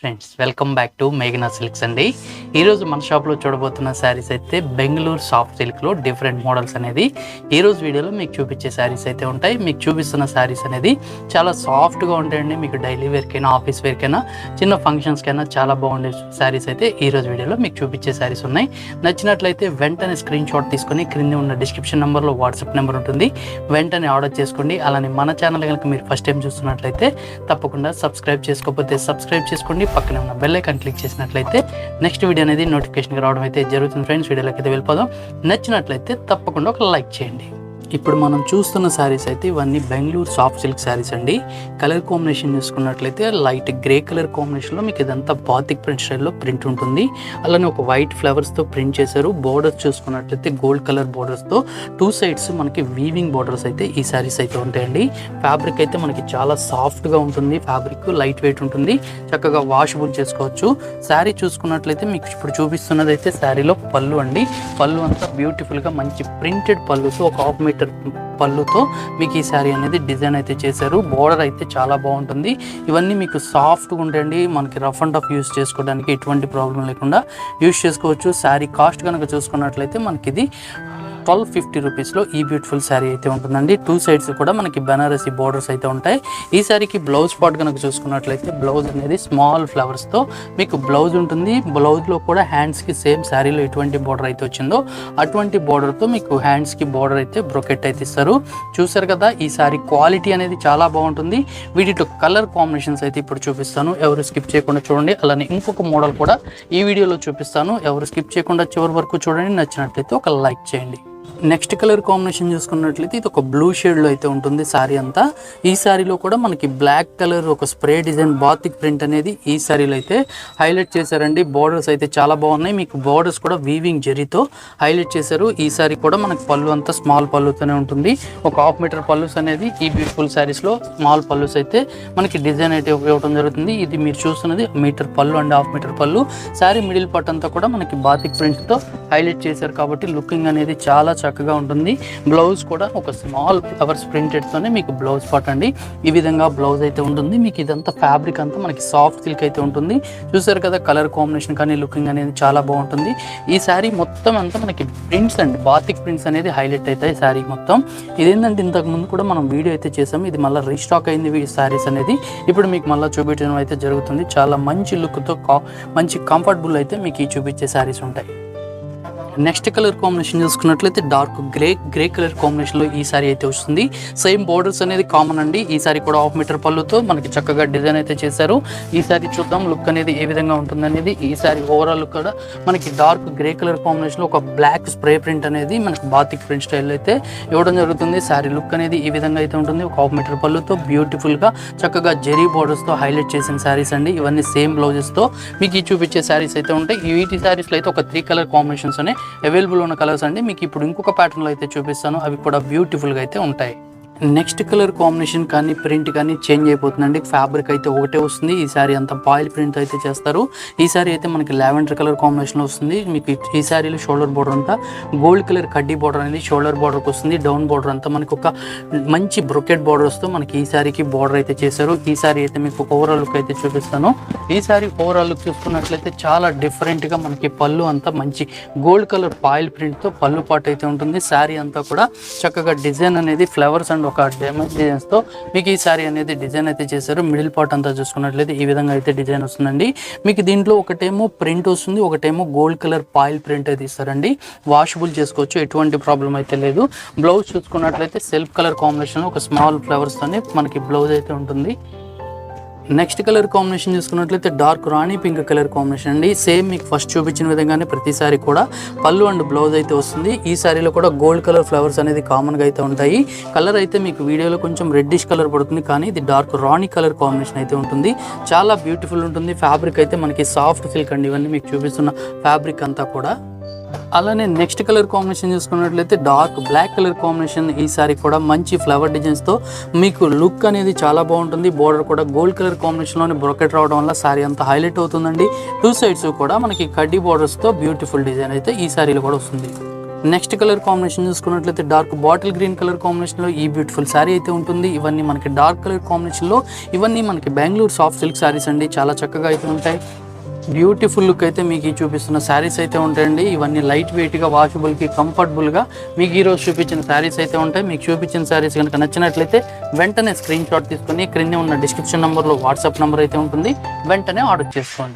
Friends welcome back to మేఘనా silks అండి. ఈరోజు మన షాప్లో చూడబోతున్న శారీస్ అయితే బెంగళూరు సాఫ్ట్ సిల్క్లో డిఫరెంట్ మోడల్స్ అనేది. ఈరోజు వీడియోలో మీకు చూపించే శారీస్ అయితే ఉంటాయి. మీకు చూపిస్తున్న శారీస్ అనేది చాలా సాఫ్ట్గా ఉంటాయండి. మీకు డైలీ వేర్కైనా ఆఫీస్ వేర్కైనా చిన్న ఫంక్షన్స్కైనా చాలా బాగుండే శారీస్ అయితే ఈరోజు వీడియోలో మీకు చూపించే శారీస్ ఉన్నాయి. నచ్చినట్లయితే వెంటనే స్క్రీన్ షాట్ తీసుకొని క్రింద ఉన్న డిస్క్రిప్షన్ నెంబర్లో వాట్సాప్ నెంబర్ ఉంటుంది. వెంటనే ఆర్డర్ చేసుకోండి. అలానే మన ఛానల్ కనుక మీరు ఫస్ట్ టైం చూస్తున్నట్లయితే తప్పకుండా సబ్స్క్రైబ్ చేసుకోకపోతే సబ్స్క్రైబ్ చేసుకోండి. పక్కనే ఉన్న బెల్ ఐకాన్ క్లిక్ చేసినట్లయితే నెక్స్ట్ వీడియో అనేది నోటిఫికేషన్కి రావడం అయితే జరుగుతుంది. ఫ్రెండ్స్ వీడియోలోకి అయితే వెళ్ళిపోదాం. నచ్చినట్లయితే తప్పకుండా ఒక లైక్ చేయండి. ఇప్పుడు మనం చూస్తున్న శారీస్ అయితే ఇవన్నీ బెంగళూరు సాఫ్ట్ సిల్క్ శారీస్ అండి. కలర్ కాంబినేషన్ చూసుకున్నట్లయితే లైట్ గ్రే కలర్ కాంబినేషన్లో మీకు ఇదంతా బాతిక్ ప్రింట్ స్టైల్లో ప్రింట్ ఉంటుంది. అలానే ఒక వైట్ ఫ్లవర్స్తో ప్రింట్ చేశారు. బోర్డర్స్ చూసుకున్నట్లయితే గోల్డ్ కలర్ బోర్డర్స్తో టూ సైడ్స్ మనకి వీవింగ్ బోర్డర్స్ అయితే ఈ శారీస్ అయితే ఉంటాయండి. ఫ్యాబ్రిక్ అయితే మనకి చాలా సాఫ్ట్గా ఉంటుంది. ఫ్యాబ్రిక్ లైట్ వెయిట్ ఉంటుంది. చక్కగా వాషబుల్ చేసుకోవచ్చు. శారీ చూసుకున్నట్లయితే మీకు ఇప్పుడు చూపిస్తున్నది అయితే శారీలో పళ్ళు అండి. పళ్ళు అంతా బ్యూటిఫుల్గా మంచి ప్రింటెడ్ పళ్ళుతో ఒక ఆఫ్ మీటర్ పళ్ళుతో మీకు ఈ శారీ అనేది డిజైన్ అయితే చేశారు. బోర్డర్ అయితే చాలా బాగుంటుంది. ఇవన్నీ మీకు సాఫ్ట్గా ఉంటాయండి. మనకి రఫ్ అండ్ టఫ్ యూస్ చేసుకోవడానికి ఎటువంటి ప్రాబ్లం లేకుండా యూస్ చేసుకోవచ్చు. శారీ కాస్ట్ కనుక చూసుకున్నట్లయితే మనకి ఇది ట్వెల్వ్ ఫిఫ్టీ రూపీస్లో ఈ బ్యూటిఫుల్ శారీ అయితే ఉంటుందండి. టూ సైడ్స్ కూడా మనకి బెనారసీ బోర్డర్స్ అయితే ఉంటాయి. ఈ శారీకి బ్లౌజ్ పార్ట్ కనుక చూసుకున్నట్లయితే బ్లౌజ్ అనేది స్మాల్ ఫ్లవర్స్తో మీకు బ్లౌజ్ ఉంటుంది. బ్లౌజ్లో కూడా హ్యాండ్స్కి సేమ్ శారీలో ఎటువంటి బోర్డర్ అయితే వచ్చిందో అటువంటి బోర్డర్తో మీకు హ్యాండ్స్కి బోర్డర్ అయితే బ్రొకెట్ అయితే ఇస్తారు. చూసారు కదా ఈ శారీ క్వాలిటీ అనేది చాలా బాగుంటుంది. వీటితో కలర్ కాంబినేషన్స్ అయితే ఇప్పుడు చూపిస్తాను. ఎవరు స్కిప్ చేయకుండా చూడండి. అలానే ఇంకొక మోడల్ కూడా ఈ వీడియోలో చూపిస్తాను. ఎవరు స్కిప్ చేయకుండా చివరి వరకు చూడండి. నచ్చినట్లయితే ఒక లైక్ చేయండి. నెక్స్ట్ కలర్ కాంబినేషన్ చూసుకున్నట్లయితే ఇది ఒక బ్లూ షేడ్లో అయితే ఉంటుంది శారీ అంతా. ఈ శారీలో కూడా మనకి బ్లాక్ కలర్ ఒక స్ప్రే డిజైన్ బాతిక్ ప్రింట్ అనేది ఈ శారీలో అయితే హైలైట్ చేశారండి. బోర్డర్స్ అయితే చాలా బాగున్నాయి. మీకు బార్డర్స్ కూడా వీవింగ్ జరీతో హైలైట్ చేశారు. ఈ శారీ కూడా మనకి పళ్ళు అంతా స్మాల్ పళ్ళుతోనే ఉంటుంది. ఒక హాఫ్ మీటర్ పళ్ళుస్ అనేది ఈ బ్యూటిఫుల్ శారీస్లో స్మాల్ పళ్ళుస్ అయితే మనకి డిజైన్ అయితే ఇవ్వడం జరుగుతుంది. ఇది మీరు చూస్తున్నది మీటర్ పళ్ళు అండ్ హాఫ్ మీటర్ పళ్ళు. శారీ మిడిల్ పార్ట్ అంతా కూడా మనకి బాతిక్ ప్రింట్తో హైలైట్ చేశారు కాబట్టి లుకింగ్ అనేది చాలా చక్కగా ఉంటుంది. బ్లౌజ్ కూడా ఒక స్మాల్ ఫ్లవర్స్ ప్రింటెడ్తోనే మీకు బ్లౌజ్ పార్ట్ అండి. ఈ విధంగా బ్లౌజ్ అయితే ఉంటుంది. మీకు ఇదంతా ఫ్యాబ్రిక్ అంతా మనకి సాఫ్ట్ సిల్క్ అయితే ఉంటుంది. చూసారు కదా కలర్ కాంబినేషన్ కానీ లుకింగ్ అనేది చాలా బాగుంటుంది. ఈ శారీ మొత్తం అంతా మనకి ప్రింట్స్ అండి. బాతిక్ ప్రింట్స్ అనేది హైలైట్ అవుతాయి శారీ మొత్తం. ఇదేంటంటే ఇంతకు ముందు కూడా మనం వీడియో అయితే చేసాం ఇది మళ్ళీ రీస్టాక్ అయింది ఈ శారీస్ అనేది. ఇప్పుడు మీకు మళ్ళీ చూపించడం అయితే జరుగుతుంది. చాలా మంచి లుక్తో మంచి కంఫర్టబుల్ అయితే మీకు ఈ చూపించే శారీస్ ఉంటాయి. నెక్స్ట్ కలర్ కాంబినేషన్ చూసుకున్నట్లయితే డార్క్ గ్రే గ్రే కలర్ కాంబినేషన్లో ఈ సారీ అయితే వస్తుంది. సేమ్ బోర్డర్స్ అనేది కామన్ అండి. ఈ సారీ కూడా హాఫ్ మీటర్ పళ్ళుతో మనకి చక్కగా డిజైన్ అయితే చేశారు. ఈ సారీ చూద్దాం లుక్ అనేది ఏ విధంగా ఉంటుంది అనేది ఈ సారీ ఓవరాల్ లుక్ కూడా మనకి డార్క్ గ్రే కలర్ కాంబినేషన్లో ఒక బ్లాక్ స్ప్రే ప్రింట్ అనేది మనకి బాతిక్ ప్రింట్ స్టైల్ అయితే ఇవ్వడం జరుగుతుంది. సారీ లుక్ అనేది ఈ విధంగా అయితే ఉంటుంది. ఒక హాఫ్ మీటర్ పళ్ళుతో బ్యూటిఫుల్గా చక్కగా జెరీ బోర్డర్స్తో హైలైట్ చేసిన శారీస్ అండి. ఇవన్నీ సేమ్ బ్లౌజెస్తో మీకు ఈ చూపించే శారీస్ అయితే ఉంటాయి. ఈ వీటి శారీస్లో అయితే ఒక త్రీ కలర్ కాంబినేషన్స్ ఉన్నాయి. అవైలబుల్ ఉన్న కలర్స్ అండి. మీకు ఇప్పుడు ఇంకొక ప్యాటర్న్లో అయితే చూపిస్తాను. అవి కూడా బ్యూటిఫుల్గా అయితే ఉంటాయి. నెక్స్ట్ కలర్ కాంబినేషన్ కానీ ప్రింట్ కానీ చేంజ్ అయిపోతుందండి. ఫ్యాబ్రిక్ అయితే ఒకటే వస్తుంది. ఈ సారీ అంతా పాయిల్ ప్రింట్ అయితే చేస్తారు. ఈ సారీ అయితే మనకి లావెండర్ కలర్ కాంబినేషన్ వస్తుంది. మీకు ఈ సారీలో షోల్డర్ బార్డర్ అంతా గోల్డ్ కలర్ కడ్డీ బార్డర్ అనేది షోల్డర్ బార్డర్కి వస్తుంది. డౌన్ బార్డర్ అంతా మనకి ఒక మంచి బ్రొకెట్ బోర్డర్స్తో మనకి ఈ సారీకి బోర్డర్ అయితే చేశారు. ఈ సారీ అయితే మీకు ఓవరాల్ లుక్ అయితే చూపిస్తాను. ఈ సారీ ఓవరాల్ లుక్ చూసుకున్నట్లయితే చాలా డిఫరెంట్గా మనకి పళ్ళు అంతా మంచి గోల్డ్ కలర్ పాయిల్ ప్రింట్తో పళ్ళు పాటు అయితే ఉంటుంది. శారీ అంతా కూడా చక్కగా డిజైన్ అనేది ఫ్లవర్స్ అండ్ ఒక డెమేజ్ డిజైన్స్తో మీకు ఈ సారీ అనేది డిజైన్ అయితే చేశారు. మిడిల్ పార్ట్ అంతా చూసుకున్నట్లయితే ఈ విధంగా అయితే డిజైన్ వస్తుందండి. మీకు దీంట్లో ఒకటేమో ప్రింట్ వస్తుంది ఒకటేమో గోల్డ్ కలర్ పాయిల్ ప్రింట్ అయితే ఇస్తారండి. వాషబుల్ చేసుకోవచ్చు ఎటువంటి ప్రాబ్లం అయితే లేదు. బ్లౌజ్ చూసుకున్నట్లయితే సెల్ఫ్ కలర్ కాంబినేషన్ ఒక స్మాల్ ఫ్లవర్స్తోనే మనకి బ్లౌజ్ అయితే ఉంటుంది. నెక్స్ట్ కలర్ కాంబినేషన్ చూసుకున్నట్లయితే dark rani pink colour combination అండి. సేమ్ మీకు ఫస్ట్ చూపించిన విధంగానే ప్రతిసారి కూడా పళ్ళు అండ్ బ్లౌజ్ అయితే వస్తుంది. ఈ సారీలో కూడా గోల్డ్ కలర్ ఫ్లవర్స్ అనేది కామన్గా అయితే ఉంటాయి. కలర్ అయితే మీకు వీడియోలో కొంచెం రెడ్డిష్ కలర్ పడుతుంది కానీ ఇది డార్క్ రాణి కలర్ కాంబినేషన్ అయితే ఉంటుంది. చాలా బ్యూటిఫుల్ ఉంటుంది. ఫ్యాబ్రిక్ అయితే మనకి సాఫ్ట్ సిల్క్ అండి. ఇవన్నీ మీకు చూపిస్తున్న ఫ్యాబ్రిక్ అంతా కూడా. అలానే నెక్స్ట్ కలర్ కాంబినేషన్ చూసుకున్నట్లయితే డార్క్ బ్లాక్ కలర్ కాంబినేషన్ ఈ సారీ కూడా మంచి ఫ్లవర్ డిజైన్స్తో మీకు లుక్ అనేది చాలా బాగుంటుంది. బోర్డర్ కూడా గోల్డ్ కలర్ కాంబినేషన్లోనే బ్రొకెట్ రావడం వల్ల సారీ అంతా హైలైట్ అవుతుందండి. టూ సైడ్స్ కూడా మనకి కడ్డీ బోర్డర్స్తో బ్యూటిఫుల్ డిజైన్ అయితే ఈ సారీలో కూడా వస్తుంది. నెక్స్ట్ కలర్ కాంబినేషన్ చూసుకున్నట్లయితే డార్క్ బాటిల్ గ్రీన్ కలర్ కాంబినేషన్లో ఈ బ్యూటిఫుల్ శారీ అయితే ఉంటుంది. ఇవన్నీ మనకి డార్క్ కలర్ కాంబినేషన్లో ఇవన్నీ మనకి బెంగళూరు సాఫ్ట్ సిల్క్ శారీస్ అండి. చాలా చక్కగా అయితే ఉంటాయి. బ్యూటిఫుల్ లుక్ అయితే మీకు చూపిస్తున్న శారీస్ అయితే ఉంటాయండి. ఇవన్నీ లైట్ వెయిట్గా వాషబుల్కి కంఫర్టబుల్గా మీకు ఈరోజు చూపించిన శారీస్ అయితే ఉంటాయి. మీకు చూపించిన శారీస్ కనుక నచ్చినట్లయితే వెంటనే స్క్రీన్ షాట్ తీసుకొని క్రింద ఉన్న డిస్క్రిప్షన్ నెంబర్లో వాట్సాప్ నెంబర్ అయితే ఉంటుంది. వెంటనే ఆర్డర్ చేసుకోండి.